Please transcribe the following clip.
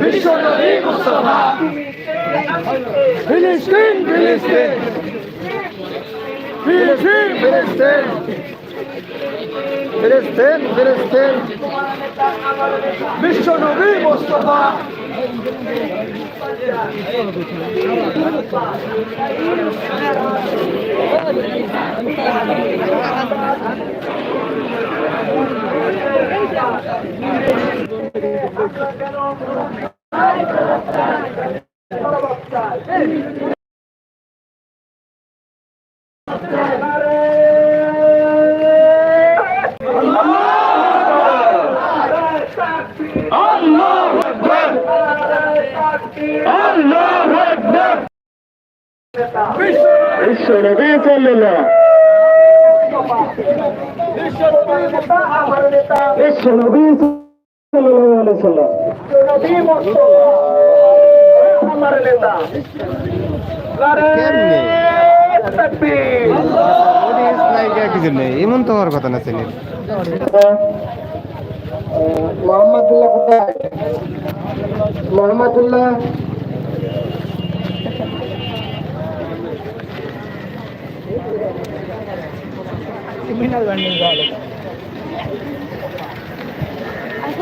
বিশ্বনবী মুস্তফা ফিলিস্তিন ফিলিস্তিন ফিলিস্তিন ফিলিস্তিন ফিলিস্তিন ফিলিস্তিন বিশ্বনবী মুস্তফা আল্লাহু আকবার আল্লাহু আকবার বিশ্বনবী সাল্লাল্লাহ আমার নেতা বিশ্বনবী আমার নেতা। নারে তাকবীর। কিছু নেই এমন তো হওয়ার কথা না ছেলে মোহাম্মদুল্লাহ কোথায় মোহাম্মদুল্লাহ